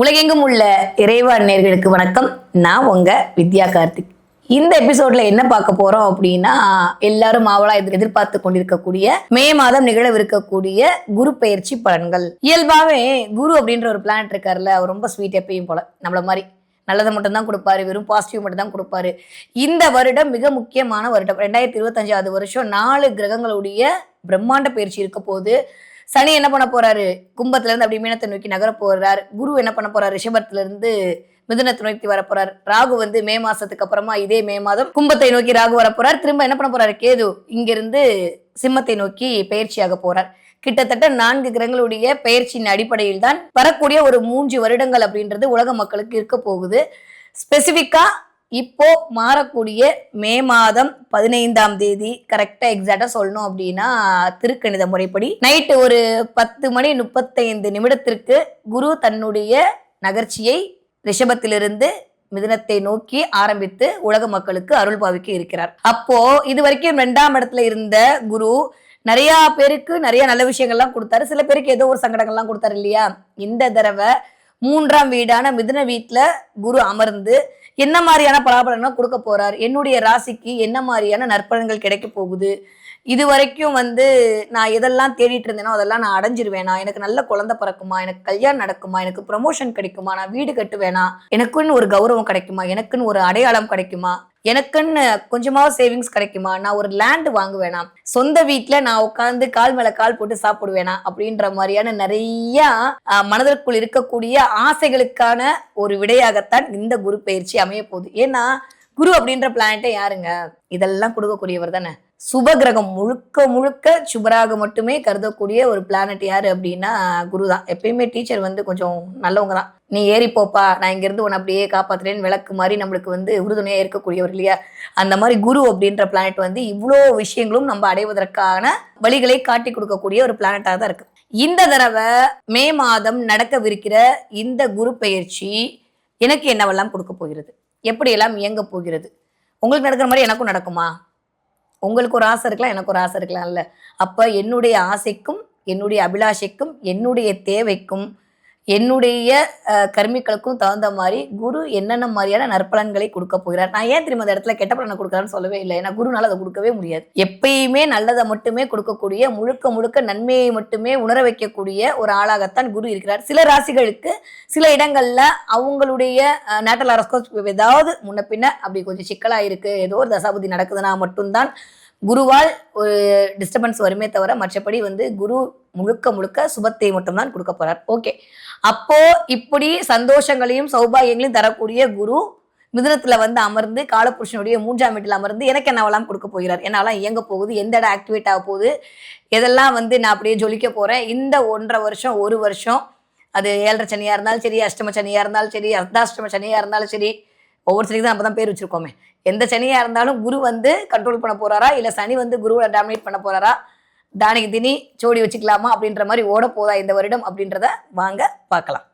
உலகெங்கும் உள்ள இறைவா நேர்களுக்கு வணக்கம். நான் உங்க வித்யா கார்த்திக். இந்த எபிசோட்ல என்ன பார்க்க போறோம் அப்படின்னா எல்லாரும் ஆவலா எதிர்- எதிர்பார்த்து கொண்டிருக்கக்கூடிய மே மாதம் நிகழவிருக்கக்கூடிய குரு பயிற்சி பலன்கள். இயல்பாவே குரு அப்படின்ற ஒரு பிளானட் இருக்காருல்ல அவர் ரொம்ப ஸ்வீட் எப்பயும் போல நம்மள மாதிரி. நல்லதை மட்டும் தான் கொடுப்பாரு வெறும் பாசிட்டிவ் மட்டும் தான் கொடுப்பாரு. இந்த வருடம் மிக முக்கியமான வருடம். ரெண்டாயிரத்தி இருபத்தஞ்சாவது வருஷம் நாலு கிரகங்களுடைய பிரம்மாண்ட பயிற்சி இருக்க போது சனி என்ன பண்ண போறாரு? கும்பத்துல இருந்து அப்படி மீனத்தை நோக்கி நகர போறாரு. குரு என்ன பண்ண போறாரு? ரிஷபத்துல இருந்து மிதுனத்தை நோக்கி வர போறார். ராகு வந்து மே மாசத்துக்கு அப்புறமா இதே மே மாதம் கும்பத்தை நோக்கி ராகு வர போறார். திரும்ப என்ன பண்ண போறாரு? கேது இங்கிருந்து சிம்மத்தை நோக்கி பயிற்சியாக போறார். கிட்டத்தட்ட நான்கு கிரகங்களுடைய பயிற்சியின் அடிப்படையில் தான் வரக்கூடிய ஒரு மூன்று வருடங்கள் அப்படின்றது உலக மக்களுக்கு இருக்க போகுது. ஸ்பெசிஃபிக்கா இப்போ மாறக்கூடிய மே மாதம் பதினைந்தாம் தேதி கரெக்டா எக்ஸாக்டா சொல்லணும் அப்படின்னா திருக்கணித முறைப்படி. நைட்டு ஒரு பத்து மணி முப்பத்தைந்து நிமிடத்திற்கு குரு தன்னுடைய நகர்ச்சியை ரிஷபத்திலிருந்து மிதுனத்தை நோக்கி ஆரம்பித்து உலக மக்களுக்கு அருள் பாவிக்க இருக்கிறார். அப்போ இது வரைக்கும் ரெண்டாம் இடத்துல இருந்த குரு நிறைய பேருக்கு நிறைய நல்ல விஷயங்கள்லாம் கொடுத்தாரு. சில பேருக்கு ஏதோ ஒரு சங்கடங்கள்லாம் கொடுத்தாரு இல்லையா? இந்த தடவை மூன்றாம் வீடான மிதுன வீட்டில் குரு அமர்ந்து என்ன மாதிரியான பலாபலன்கள் கொடுக்க போறார்? என்னுடைய ராசிக்கு என்ன மாதிரியான நற்பலன்கள் கிடைக்க போகுது? இது வரைக்கும் வந்து நான் எதெல்லாம் தேடிட்டு இருந்தேனோ அதெல்லாம் நான் அடைஞ்சிருவேனா? எனக்கு நல்ல குழந்தை பிறக்குமா? எனக்கு கல்யாணம் நடக்குமா? எனக்கு ப்ரமோஷன் கிடைக்குமா? நான் வீடு கட்டுவேனா? எனக்குன்னு ஒரு கௌரவம் கிடைக்குமா? எனக்குன்னு ஒரு அடையாளம் கிடைக்குமா? எனக்குன்னு கொஞ்சமாவது சேவிங்ஸ் கிடைக்குமா? நான் ஒரு லேண்ட் வாங்குவேனா? சொந்த வீட்டில் நான் உட்காந்து கால் மேல கால் போட்டு சாப்பிடுவேனா? அப்படின்ற மாதிரியான நிறைய மனதிற்குள் இருக்கக்கூடிய ஆசைகளுக்கான ஒரு விடையாகத்தான் இந்த குரு பயிற்சி அமைய போகுது ஏன்னா குரு அப்படின்ற பிளானட்டே யாருங்க? இதெல்லாம் கொடுக்கக்கூடியவர் தானே. சுபகிரகம் முழுக்க முழுக்க சுபராக மட்டுமே கருதக்கூடிய ஒரு பிளானட் யாரு அப்படின்னா குரு தான். எப்பயுமே டீச்சர் வந்து கொஞ்சம் நல்லவங்க தான். நீ ஏறி போப்பா நான் இங்கிருந்து உன்னை அப்படியே காப்பாத்துறேன்னு விளக்கு மாதிரி நம்மளுக்கு வந்து உறுதுணையாக இருக்கக்கூடியவர் இல்லையா? அந்த மாதிரி குரு அப்படின்ற பிளானட் வந்து இவ்வளோ விஷயங்களும் நம்ம அடைவதற்கான வழிகளை காட்டி கொடுக்கக்கூடிய ஒரு பிளானட்டாக தான் இருக்கு. இந்த தடவை மே மாதம் நடக்கவிருக்கிற இந்த குரு பயிற்சி எனக்கு என்னவெல்லாம் கொடுக்க போகிறது? எப்படியெல்லாம் இயங்க போகிறது? உங்களுக்கு நடக்கிற மாதிரி எனக்கும் நடக்குமா? உங்களுக்கு ஒரு ஆசை இருக்கலாம் எனக்கு ஒரு ஆசை இருக்கலாம்ல அப்போ என்னுடைய ஆசைக்கும் என்னுடைய அபிலாஷைக்கும் என்னுடைய தேவைக்கும் என்னுடைய கர்மிகளுக்கும் தகுந்த மாதிரி குரு என்னென்ன மாதிரியான நற்பலன்களை கொடுக்க போகிறார்? நான் ஏன் திரும்ப அந்த இடத்துல கெட்ட பலனை கொடுக்குறான்னு சொல்லவே இல்லை. ஏன்னா குருனால அதை கொடுக்கவே முடியாது. எப்பயுமே நல்லதை மட்டுமே கொடுக்கக்கூடிய முழுக்க முழுக்க நன்மையை மட்டுமே உணர வைக்கக்கூடிய ஒரு ஆளாகத்தான் குரு இருக்கிறார். சில ராசிகளுக்கு சில இடங்கள்ல அவங்களுடைய நேட்டல் அரஸ்கோஸ் ஏதாவது முன்ன பின்ன அப்படி கொஞ்சம் சிக்கலாக இருக்குது ஏதோ ஒரு தசாபதி நடக்குதுன்னா மட்டும்தான் குருவால் ஒரு டிஸ்டர்பன்ஸ் வருமே தவிர மற்றபடி வந்து குரு முழுக்க முழுக்க சுபத்தை மட்டும்தான் கொடுக்க போறார். ஓகே அப்போ இப்படி சந்தோஷங்களையும் சௌபாகியங்களையும் தரக்கூடிய குரு மிதுனத்துல வந்து அமர்ந்து காலபுருஷனுடைய மூன்றாம் வீட்டில் அமர்ந்து எனக்கு என்னவெல்லாம் கொடுக்க போகிறார்? என்னெல்லாம் இயங்க போகுது? எந்த இடம் ஆக்டிவேட் ஆக போகுது? எதெல்லாம் வந்து நான் அப்படியே ஜொலிக்க போறேன்? இந்த ஒன்றரை வருஷம் ஒரு வருஷம் அது ஏழரை சனியா இருந்தாலும் சரி அஷ்டம சனியா இருந்தாலும் சரி அர்த்தாஷ்டம சனியா இருந்தாலும் சரி ஒவ்வொரு சனிக்கு தான் நம்ம தான் பேர் வச்சிருக்கோமே. எந்த சனியா இருந்தாலும் குரு வந்து கண்ட்ரோல் பண்ண போறாரா? இல்ல சனி வந்து குருவை டாமினேட் பண்ண போறாரா? தானிக்கு தினி ஜோடி வச்சுக்கலாமா? அப்படின்ற மாதிரி ஓட போதா இந்த வருடம் அப்படின்றத வாங்க பார்க்கலாம்.